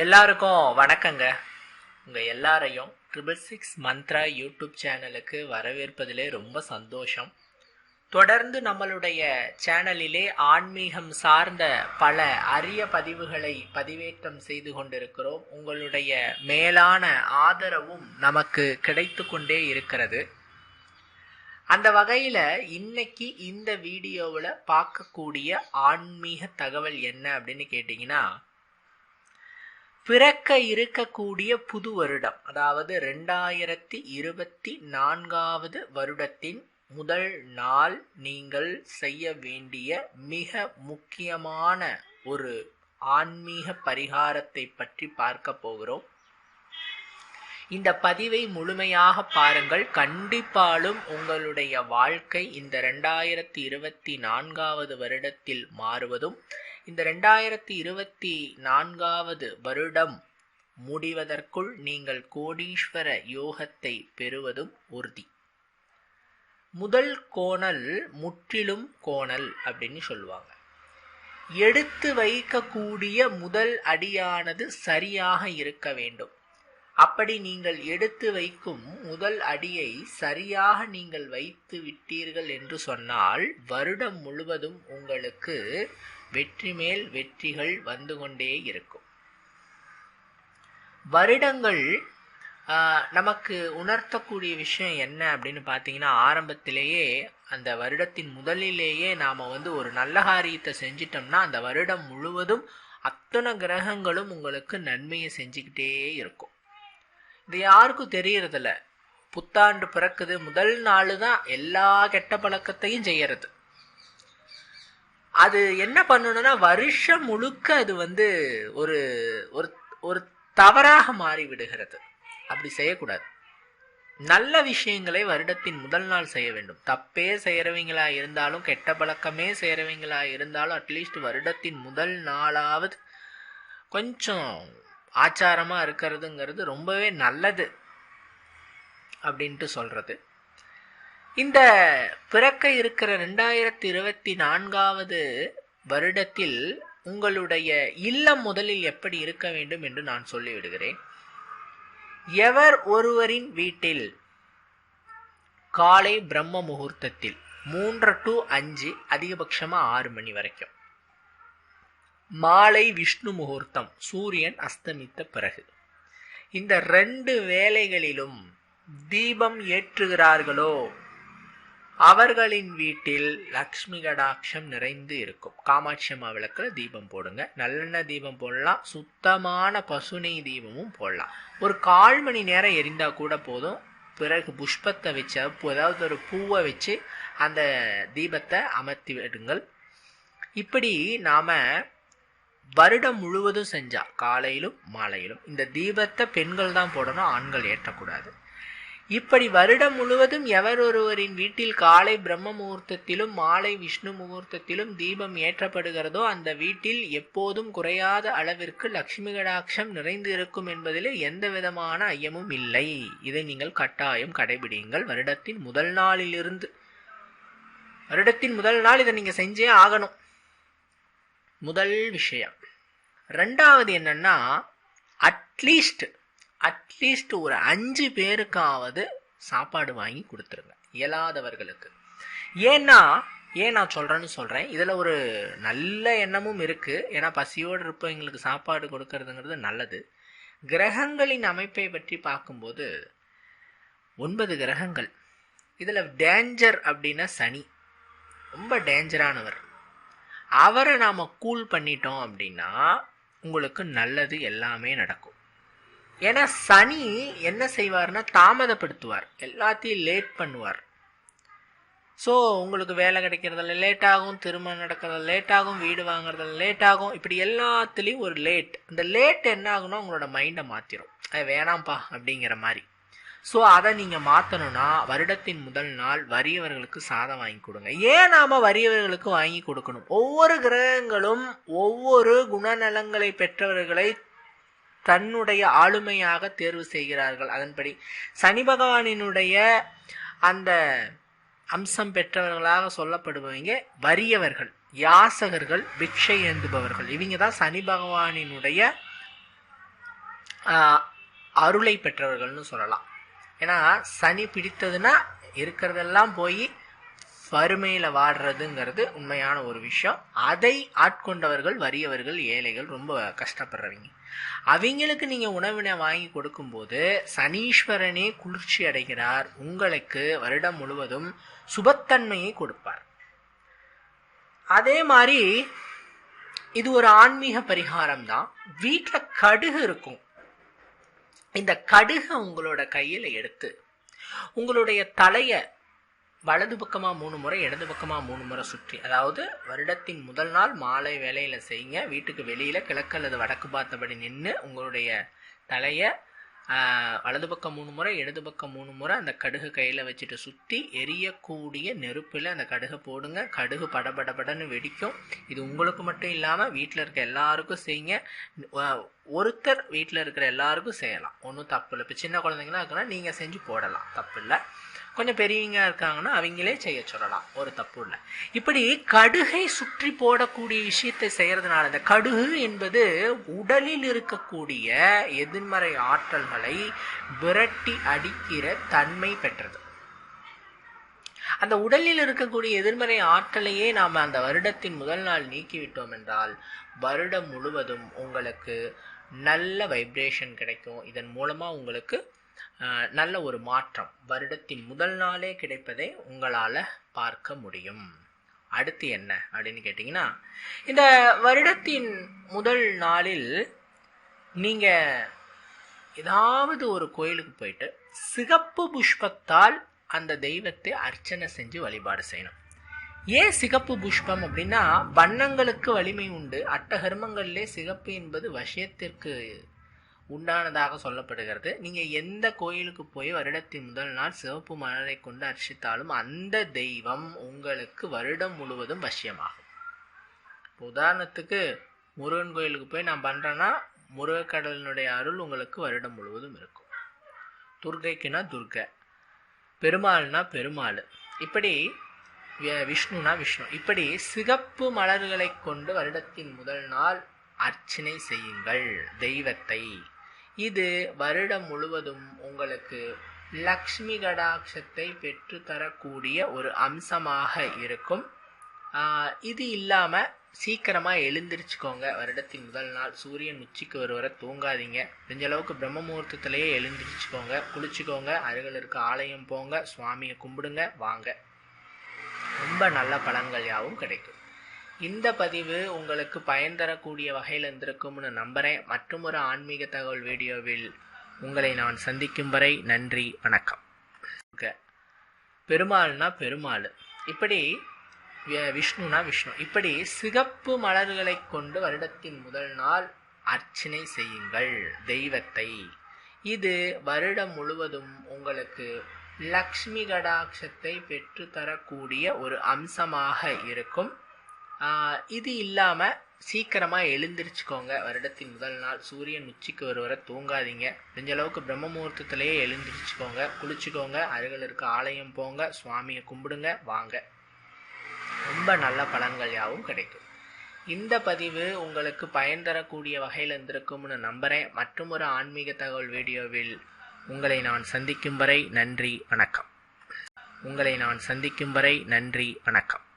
எல்லாருக்கும் வணக்கங்க. உங்கள் எல்லாரையும் ட்ரிபிள் சிக்ஸ் மந்த்ரா யூடியூப் சேனலுக்கு வரவேற்பதிலே ரொம்ப சந்தோஷம். தொடர்ந்து நம்மளுடைய சேனலிலே ஆன்மீகம் சார்ந்த பல அரிய பதிவுகளை பதிவேற்றம் செய்து கொண்டிருக்கிறோம். உங்களுடைய மேலான ஆதரவும் நமக்கு கிடைத்து கொண்டே இருக்கிறது. அந்த வகையில் இன்னைக்கு இந்த வீடியோவில் பார்க்கக்கூடிய ஆன்மீக தகவல் என்ன அப்படின்னு கேட்டிங்கன்னா பிறக்க இருக்கக்கூடிய புது வருடம் அதாவது ரெண்டாயிரத்தி இருபத்தி நான்காவது வருடத்தின் முதல் நாள் நீங்கள் செய்ய வேண்டிய மிக முக்கியமான ஒரு ஆன்மீக பரிகாரத்தை பற்றி பார்க்க போகிறோம். இந்த பதிவை முழுமையாக பாருங்கள். கண்டிப்பாலும் உங்களுடைய வாழ்க்கை இந்த ரெண்டாயிரத்தி இருபத்தி நான்காவது வருடத்தில் மாறுவதும் இந்த ரெண்டாயிரத்தி இருபத்தி நான்காவது வருடம் முடிவதற்குள் நீங்கள் கோடீஸ்வர யோகத்தை பெறுவதும் உறுதி. முதல் கோணல் முற்றிலும் கோணல் அப்படின்னு சொல்லுவாங்க. எடுத்து வைக்கக்கூடிய முதல் அடியானது சரியாக இருக்க வேண்டும். அப்படி நீங்கள் எடுத்து வைக்கும் முதல் அடியை சரியாக நீங்கள் வைத்து விட்டீர்கள் என்று சொன்னால் வருடம் முழுவதும் உங்களுக்கு வெற்றி மேல் வெற்றிகள் வந்து கொண்டே இருக்கும். வருடங்கள் நமக்கு உணர்த்தக்கூடிய விஷயம் என்ன அப்படின்னு பார்த்தீங்கன்னா ஆரம்பத்திலேயே அந்த வருடத்தின் முதலிலேயே நாம் வந்து ஒரு நல்ல காரியத்தை செஞ்சிட்டோம்னா அந்த வருடம் முழுவதும் அத்தனை கிரகங்களும் உங்களுக்கு நன்மையை செஞ்சுக்கிட்டே இருக்கும். இது யாருக்கும் தெரியறதில்ல. புத்தாண்டு பிறக்குது முதல் நாள் தான் எல்லா கெட்ட பழக்கத்தையும் செய்யறது. அது என்ன பண்ணணும்னா வருஷம் முழுக்க அது வந்து ஒரு ஒரு ஒரு தவறாக மாறி விடுகிறது அப்படி செய்யக்கூடாது. நல்ல விஷயங்களை வருடத்தின் முதல் நாள் செய்ய வேண்டும். தப்பே செய்கிறவங்களா இருந்தாலும் கெட்ட பழக்கமே செய்கிறவங்களா இருந்தாலும் அட்லீஸ்ட் வருடத்தின் முதல் நாளாவது கொஞ்சம் ஆச்சாரமாக இருக்கிறதுங்கிறது ரொம்பவே நல்லது அப்படின்ட்டு சொல்கிறது இந்த பிறக்க இருக்கிற ரெண்டாயிரத்தி இருபத்தி நான்காவது வருடத்தில் உங்களுடைய இல்லம் முதலில் எப்படி இருக்க வேண்டும் என்று நான் சொல்லிவிடுகிறேன். எவர் ஒருவரின் வீட்டில் காலை பிரம்ம முகூர்த்தத்தில் மூன்று டு அஞ்சு அதிகபட்சமாக ஆறு மணி வரைக்கும். மாலை விஷ்ணு முகூர்த்தம் சூரியன் அஸ்தமித்த பிறகு. இந்த ரெண்டு வேலைகளிலும் தீபம் ஏற்றுகிறார்களோ அவர்களின் வீட்டில் லக்ஷ்மி கடாட்சம் நிறைந்து இருக்கும். காமாட்சி அம்மா விளக்கில் தீபம் போடுங்க. நல்லெண்ணெய் தீபம் போடலாம். சுத்தமான பசுனை தீபமும் போடலாம். ஒரு கால் மணி நேரம் எரிந்தால் கூட போதும். பிறகு புஷ்பத்தை வச்சு ஏதாவது ஒரு பூவை வச்சு அந்த தீபத்தை அமர்த்தி விடுங்கள். இப்படி நாம் வருடம் முழுவதும் செஞ்சால் காலையிலும் மாலையிலும் இந்த தீபத்தை பெண்கள் தான் போடணும் ஆண்கள் ஏற்றக்கூடாது. இப்படி வருடம் முழுவதும் எவர் ஒருவரின் வீட்டில் காலை பிரம்ம முகூர்த்தத்திலும் மாலை விஷ்ணு முகூர்த்தத்திலும் தீபம் ஏற்றப்படுகிறதோ அந்த வீட்டில் எப்போதும் குறையாத அளவிற்கு லட்சுமி கடாட்சம் நிறைந்து இருக்கும் என்பதில் எந்த விதமான ஐயமும் இல்லை. இதை நீங்கள் கட்டாயம் கடைபிடியுங்கள். வருடத்தின் முதல் நாளிலிருந்து வருடத்தின் முதல் நாள் இதை நீங்கள் செஞ்சே ஆகணும். முதல் விஷயம். ரெண்டாவது என்னன்னா அட்லீஸ்ட் அட்லீஸ்ட் ஒரு அஞ்சு பேருக்காவது சாப்பாடு வாங்கி கொடுத்துருங்க. இயலாதவர்களுக்கு. ஏன்னா ஏன் நான் சொல்கிறேன்னு சொல்கிறேன் இதில் ஒரு நல்ல எண்ணமும் இருக்குது ஏன்னா பசியோடு இருப்பவங்களுக்கு சாப்பாடு கொடுக்கறதுங்கிறது நல்லது. கிரகங்களின் அமைப்பை பற்றி பார்க்கும்போது ஒன்பது கிரகங்கள். இதில் டேஞ்சர் அப்படின்னா சனி. ரொம்ப டேஞ்சரானவர் அவரை நாம் கூல் பண்ணிட்டோம் அப்படின்னா உங்களுக்கு நல்லது எல்லாமே நடக்கும். ஏன்னா சனி என்ன செய்வார்னா தாமதப்படுத்துவார். எல்லாத்தையும் லேட் பண்ணுவார். ஸோ உங்களுக்கு வேலை கிடைக்கிறதுல லேட் ஆகும் திருமணம் நடக்கிறதுல லேட் ஆகும் வீடு வாங்குறதுல லேட் ஆகும். இப்படி எல்லாத்துலேயும் ஒரு லேட் இந்த லேட் என்ன ஆகுனா உங்களோட மைண்டை மாற்றிடும் அது வேணாம்ப்பா அப்படிங்கிற மாதிரி. ஸோ அதை நீங்கள் மாற்றணும்னா வருடத்தின் முதல் நாள் வறியவர்களுக்கு சாதம் வாங்கி கொடுங்க. ஏன் நாம் வறியவர்களுக்கு வாங்கி கொடுக்கணும்? ஒவ்வொரு கிரகங்களும் ஒவ்வொரு குணநலங்களை பெற்றவர்களை தன்னுடைய ஆளுமையாக தேர்வு செய்கிறார்கள். அதன்படி சனி பகவானினுடைய அந்த அம்சம் பெற்றவர்களாக சொல்லப்படுபவங்க வறியவர்கள் யாசகர்கள் பிக்ஷை ஏந்துபவர்கள். இவங்க தான் சனி பகவானினுடைய அருளை பெற்றவர்கள்னு சொல்லலாம். ஏன்னா சனி பிடித்ததுன்னா இருக்கிறதெல்லாம் போய் வறுமையில் வாடுறதுங்கிறது உண்மையான ஒரு விஷயம். அதை ஆட்கொண்டவர்கள் வறியவர்கள் ஏழைகள் ரொம்ப கஷ்டப்படுறவங்க. அவங்களுக்கு நீங்கள் உணவினை வாங்கி கொடுக்கும்போது சனீஸ்வரனே குளிர்ச்சி அடைகிறார். உங்களுக்கு வருடம் முழுவதும் சுபத்தன்மையை கொடுப்பார். அதே மாதிரி இது ஒரு ஆன்மீக பரிகாரம் தான். வீட்டில் கடுகு இருக்கும். இந்த கடுகை உங்களோட கையில் எடுத்து உங்களுடைய தலையை வலது பக்கமாக மூணு முறை இடது பக்கமாக மூணு முறை சுற்றி. அதாவது வருடத்தின் முதல் நாள் மாலை வேலையில் செய்யுங்க. வீட்டுக்கு வெளியில் கிழக்கு அல்லது வடக்கு பார்த்தபடி நின்று உங்களுடைய தலையை வலது பக்கம் மூணு முறை இடது பக்கம் மூணு முறை அந்த கடுகு கையில் வச்சுட்டு சுற்றி எரியக்கூடிய நெருப்பில் அந்த கடுகை போடுங்க. கடுகு படபடபடன்னு வெடிக்கும். இது உங்களுக்கு மட்டும் இல்லாமல் வீட்டில் இருக்க எல்லாருக்கும் செய்யுங்க. ஒருத்தர் வீட்டில் இருக்கிற எல்லாருக்கும் செய்யலாம். ஒன்றும் தப்பு இல்லை. இப்போ சின்ன குழந்தைங்களாம் இருக்குன்னா நீங்கள் செஞ்சு போடலாம். தப்பு இல்லை. கொஞ்சம் பெரியவங்க இருக்காங்கன்னா அவங்களே செய்ய சொல்லலாம். ஒரு தப்பு இல்லை. இப்படி கடுகை சுற்றி போடக்கூடிய விஷயத்தை செய்யறதுனால இந்த கடுகு என்பது உடலில் இருக்கக்கூடிய எதிர்மறை ஆற்றல்களை விரட்டி அடிக்கிற தன்மை பெற்றது. அந்த உடலில் இருக்கக்கூடிய எதிர்மறை ஆற்றலையே நாம் அந்த வருடத்தின் முதல் நாள் நீக்கிவிட்டோம் என்றால் வருடம் முழுவதும் உங்களுக்கு நல்ல வைப்ரேஷன் கிடைக்கும். இதன் மூலமாக உங்களுக்கு நல்ல ஒரு மாற்றம் வருடத்தின் முதல் நாளே கிடைப்பதை உங்களால் பார்க்க முடியும். அடுத்து என்ன அப்படின்னு கேட்டிங்கன்னா இந்த வருடத்தின் முதல் நாளில் நீங்கள் ஏதாவது ஒரு கோயிலுக்கு போயிட்டு சிகப்பு புஷ்பத்தால் அந்த தெய்வத்தை அர்ச்சனை செஞ்சு வழிபாடு செய்யணும். ஏன் சிகப்பு புஷ்பம் அப்படின்னா வண்ணங்களுக்கு வலிமை உண்டு அட்டகர்மங்களிலே சிகப்பு என்பது வசியத்திற்கு உண்டானதாக சொல்லப்படுகிறது. நீங்கள் எந்த கோயிலுக்கு போய் வருடத்தின் முதல் நாள் சிவப்பு மலரை கொண்டு அர்ச்சித்தாலும் அந்த தெய்வம் உங்களுக்கு வருடம் முழுவதும் வசியமாகும். உதாரணத்துக்கு முருகன் கோயிலுக்கு போய் நான் பண்ணுறேன்னா முருகக்கடலினுடைய அருள் உங்களுக்கு வருடம் முழுவதும் இருக்கும். துர்கைக்குனா துர்கை பெருமாள்னா பெருமாள் இப்படி விஷ்ணுனா விஷ்ணு இப்படி சிகப்பு மலர்களை கொண்டு வருடத்தின் முதல் நாள் அர்ச்சனை செய்யுங்கள் தெய்வத்தை. இது வருடம் முழுவதும் உங்களுக்கு லக்ஷ்மி கடாட்சத்தை பெற்று தரக்கூடிய ஒரு அம்சமாக இருக்கும். இது இல்லாமல் சீக்கிரமாக எழுந்திரிச்சுக்கோங்க. வருடத்தின் முதல் நாள் சூரியன் உச்சிக்கு வர வரை தூங்காதீங்க. முடிஞ்ச அளவுக்கு பிரம்ம முகூர்த்தத்திலேயே எழுந்திரிச்சுக்கோங்க. குளிச்சுக்கோங்க. அருகில் இருக்க ஆலயம் போங்க. சுவாமியை கும்பிடுங்க. வாங்க. ரொம்ப நல்ல பலன்கள் யாவும் கிடைக்கும். இந்த பதிவு உங்களுக்கு பயன் தரக்கூடிய வகையில் இருந்திருக்கும்னு நம்புகிறேன் மற்றும் ஒரு ஆன்மீக தகவல் வீடியோவில் உங்களை நான் சந்திக்கும் வரை நன்றி வணக்கம். பெருமாள்னா பெருமாள். இப்படி விஷ்ணுனா விஷ்ணு. இப்படி சிகப்பு மலர்களை கொண்டு வருடத்தின் முதல் நாள் அர்ச்சனை செய்யுங்கள் தெய்வத்தை. இது வருடம் முழுவதும் உங்களுக்கு லக்ஷ்மி கடாட்சத்தை பெற்றுத்தரக்கூடிய ஒரு அம்சமாக இருக்கும். இது இல்லாமல் சீக்கிரமாக எழுந்திருச்சுக்கோங்க. வருடத்தின் முதல் நாள் சூரியன் உச்சிக்கு வர தூங்காதீங்க. முடிஞ்ச அளவுக்கு பிரம்ம முகூர்த்தத்திலேயே எழுந்திருச்சுக்கோங்க. குளிச்சுக்கோங்க. அருகில் இருக்க ஆலயம் போங்க. சுவாமியை கும்பிடுங்க. வாங்க. ரொம்ப நல்ல பலன்கள் யாவும் கிடைக்கும். இந்த பதிவு உங்களுக்கு பயன் தரக்கூடிய வகையில் இருந்திருக்கும்னு நம்புகிறேன் மற்றும் ஒரு ஆன்மீக தகவல் வீடியோவில் உங்களை நான் சந்திக்கும் வரை நன்றி வணக்கம். உங்களை நான் சந்திக்கும் வரை நன்றி வணக்கம்.